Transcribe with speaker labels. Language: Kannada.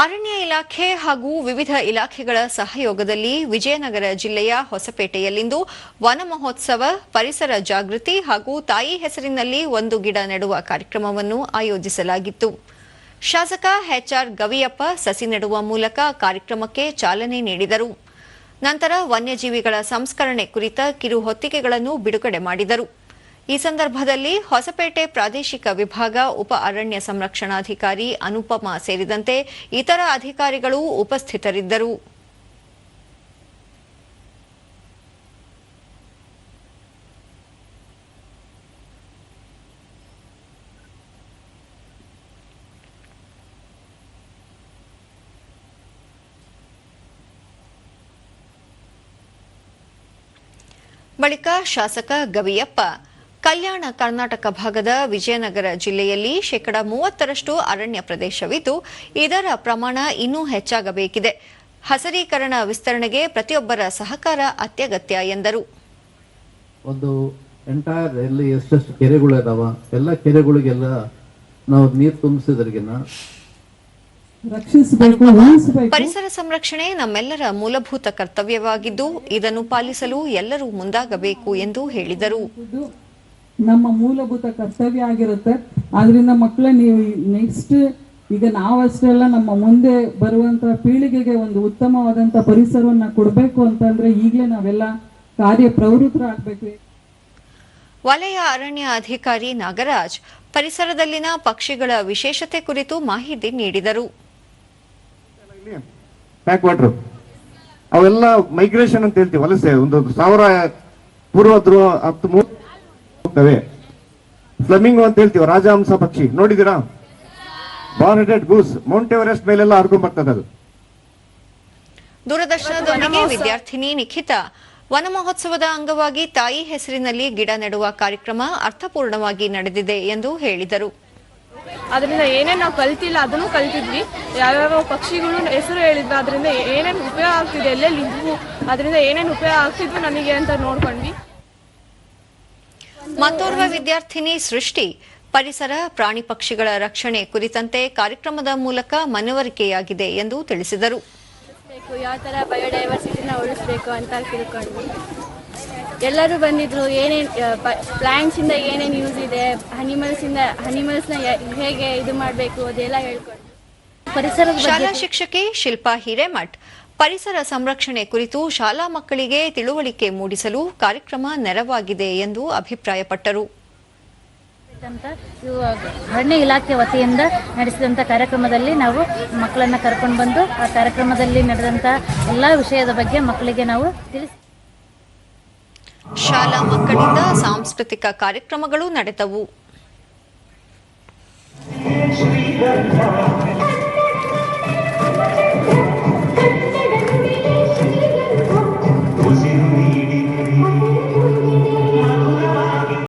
Speaker 1: ಅರಣ್ಯ ಇಲಾಖೆ ಹಾಗೂ ವಿವಿಧ ಇಲಾಖೆಗಳ ಸಹಯೋಗದಲ್ಲಿ ವಿಜಯನಗರ ಜಿಲ್ಲೆಯ ಹೊಸಪೇಟೆಯಲ್ಲಿಂದು ವನ ಮಹೋತ್ಸವ, ಪರಿಸರ ಜಾಗೃತಿ ಹಾಗೂ ತಾಯಿ ಹೆಸರಿನಲ್ಲಿ ಒಂದು ಗಿಡ ನೆಡುವ ಕಾರ್ಯಕ್ರಮವನ್ನು ಆಯೋಜಿಸಲಾಗಿತ್ತು. ಶಾಸಕ ಎಚ್ಆರ್ ಗವಿಯಪ್ಪ ಸಸಿ ನೆಡುವ ಮೂಲಕ ಕಾರ್ಯಕ್ರಮಕ್ಕೆ ಚಾಲನೆ ನೀಡಿದರು. ನಂತರ ವನ್ಯಜೀವಿಗಳ ಸಂಸ್ಕರಣೆ ಕುರಿತ ಕಿರು ಹೊತ್ತಿಗೆಗಳನ್ನು ಬಿಡುಗಡೆ ಮಾಡಿದರು. ಈ ಸಂದರ್ಭದಲ್ಲಿ ಹೊಸಪೇಟೆ ಪ್ರಾದೇಶಿಕ ವಿಭಾಗ ಉಪ ಅರಣ್ಯ ಸಂರಕ್ಷಣಾಧಿಕಾರಿ ಅನುಪಮಾ ಸೇರಿದಂತೆ ಇತರ ಅಧಿಕಾರಿಗಳು ಉಪಸ್ಥಿತರಿದ್ದರು. ಬಳಿಕ ಶಾಸಕ ಗವಿಯಪ್ಪ ಕಲ್ಯಾಣ ಕರ್ನಾಟಕ ಭಾಗದ ವಿಜಯನಗರ ಜಿಲ್ಲೆಯಲ್ಲಿ ಶೇಕಡ ಮೂವತ್ತರಷ್ಟು ಅರಣ್ಯ ಪ್ರದೇಶವಿದ್ದು ಇದರ ಪ್ರಮಾಣ ಇನ್ನೂ ಹೆಚ್ಚಾಗಬೇಕಿದೆ. ಹಸರೀಕರಣ ವಿಸ್ತರಣೆಗೆ ಪ್ರತಿಯೊಬ್ಬರ ಸಹಕಾರ ಅತ್ಯಗತ್ಯ ಎಂದರು.
Speaker 2: ಒಂದು ಎಂಟೈರ್ ಎಲ್ಲಿ ಎಷ್ಟೆಷ್ಟು ಕೆರೆಗಳು ಇದಾವ ಎಲ್ಲ ಕೆರೆಗಳಿಗೆಲ್ಲ ನಾವು ನೀರು ತುಂಬಿಸಿದ್ರಿಗಿನ
Speaker 1: ಪರಿಸರ ಸಂರಕ್ಷಣೆ ನಮ್ಮೆಲ್ಲರ ಮೂಲಭೂತ ಕರ್ತವ್ಯವಾಗಿದ್ದು ಇದನ್ನು ಪಾಲಿಸಲು ಎಲ್ಲರೂ ಮುಂದಾಗಬೇಕು ಎಂದು ಹೇಳಿದರು.
Speaker 3: ನಮ್ಮ ಮೂಲಭೂತ ಕರ್ತವ್ಯ ಆಗಿರುತ್ತೆ. ಆದ್ರಿಂದ ಮಕ್ಕಳೇ ನೀವು ನೆಕ್ಸ್ಟ್ ಈಗ ನಾವಷ್ಟೇ ಅಲ್ಲ ನಮ್ಮ ಮುಂದೆ ಬರುವಂತ ಪೀಳಿಗೆಗೆ ಒಂದು ಉತ್ತಮವಾದಂತ ಪರಿಸರವನ್ನ ಕೊಡಬೇಕು ಅಂತಂದ್ರೆ ಈಗಲೇ ನಾವೆಲ್ಲ ಕಾರ್ಯ ಪ್ರವೃತ್ತರಾಗಬೇಕು.
Speaker 1: ವಲಯ ಅರಣ್ಯ ಅಧಿಕಾರಿ ನಾಗರಾಜ್ ಪರಿಸರದಲ್ಲಿನ ಪಕ್ಷಿಗಳ ವಿಶೇಷತೆ ಕುರಿತು ಮಾಹಿತಿ ನೀಡಿದರು.
Speaker 4: ಅವೆಲ್ಲ ಮೈಗ್ರೇಷನ್ ಅಂತ ಹೇಳ್ತೀವಿ ವಲಸೆ ಒಂದು ಸಾವಿರ ಪೂರ್ವ ಧ್ರುವ ಹತ್ತು ಹೋಗ್ತವೆ. ಫ್ಲಮಿಂಗೋ ಅಂತ ಹೇಳ್ತೀವಿ ರಾಜಹಂಸ ಪಕ್ಷಿ. ನೋಡಿದೀರಾ bar headed goose Mount Everest ಮೇಲೆಲ್ಲ ಹರ್ಕೊಂಡ್ ಬರ್ತದೆ ಅದು.
Speaker 1: ದೂರದರ್ಶನದೊಂದಿಗೆ ವಿದ್ಯಾರ್ಥಿನಿ ನಿಖಿತಾ ವನ ಮಹೋತ್ಸವದ ಅಂಗವಾಗಿ ತಾಯಿ ಹೆಸರಿನಲ್ಲಿ ಗಿಡ ನೆಡುವ ಕಾರ್ಯಕ್ರಮ ಅರ್ಥಪೂರ್ಣವಾಗಿ ನಡೆದಿದೆ ಎಂದು ಹೇಳಿದರು.
Speaker 5: ಅದರಿಂದ ಏನೇನು ನಾವು ಕಲ್ತಿಲ್ಲ ಅದನ್ನು ಕಲ್ತಿದ್ವಿ. ಯಾವ್ಯಾವ ಪಕ್ಷಿಗಳು ಹೆಸರು ಹೇಳಿದ್ವಿ ಅದರಿಂದ ಏನೇನು ಉಪಯೋಗ ಆಗ್ತಿದೆ ಎಲ್ಲೆಲ್ಲಿ ಇದ್ವು ಅದರಿಂದ ಏನೇನು ಉಪಯೋಗ ಆಗ್ತಿದ್ವು ನನಗೆ ಅಂತ ನೋಡ್ಕೊಂಡ್ವಿ.
Speaker 1: ಮತ್ತೋರ್ವ ವಿದ್ಯಾರ್ಥಿನಿ ಸೃಷ್ಟಿ. ಪರಿಸರ ಪ್ರಾಣಿ ಪಕ್ಷಿಗಳ ರಕ್ಷಣೆ ಕುರಿತಂತೆ ಕಾರ್ಯಕ್ರಮದ ಮೂಲಕ ಮನವರಿಕೆಯಾಗಿದೆ ಎಂದು ತಿಳಿಸಿದರು.
Speaker 6: ಯಾವ ಥರ ಬಯೋಡೈವರ್ಸಿಟಿನ ಉಳಿಸ್ಬೇಕು ಅಂತ ಎಲ್ಲರೂ ಬಂದಿದ್ರು ಏನೇನು ಪ್ಲಾಂಟ್ಸಿಂದ ಏನೇನು ಯೂಸ್ ಇದೆ ಅನಿಮಲ್ಸಿಂದ ಅನಿಮಲ್ಸ್ನ ಹೇಗೆ ಇದು ಮಾಡಬೇಕು ಅದೆಲ್ಲ ಹೇಳ್ಕೊಂಡು ಪರಿಸರ
Speaker 1: ಶಾಲಾ ಶಿಕ್ಷಕಿ ಶಿಲ್ಪಾ ಹಿರೇಮಠ್ ಪರಿಸರ ಸಂರಕ್ಷಣೆ ಕುರಿತು ಶಾಲಾ ಮಕ್ಕಳಿಗೆ ತಿಳುವಳಿಕೆ ಮೂಡಿಸಲು ಕಾರ್ಯಕ್ರಮ ನೆರವಾಗಿದೆ ಎಂದು ಅಭಿಪ್ರಾಯಪಟ್ಟರು.
Speaker 7: ಅರಣ್ಯ ಇಲಾಖೆ ವತಿಯಿಂದ ನಡೆಸಿದಂಥ ಕಾರ್ಯಕ್ರಮದಲ್ಲಿ ನಾವು ಮಕ್ಕಳನ್ನ ಕರ್ಕೊಂಡು ಬಂದು ಆ ಕಾರ್ಯಕ್ರಮದಲ್ಲಿ ನಡೆದಂಥ ಎಲ್ಲ ವಿಷಯದ ಬಗ್ಗೆ ಮಕ್ಕಳಿಗೆ ನಾವು ತಿಳಿಸಿ
Speaker 1: ಶಾಲಾ ಮಕ್ಕಳಿಂದ ಸಾಂಸ್ಕೃತಿಕ ಕಾರ್ಯಕ್ರಮಗಳು ನಡೆದವು.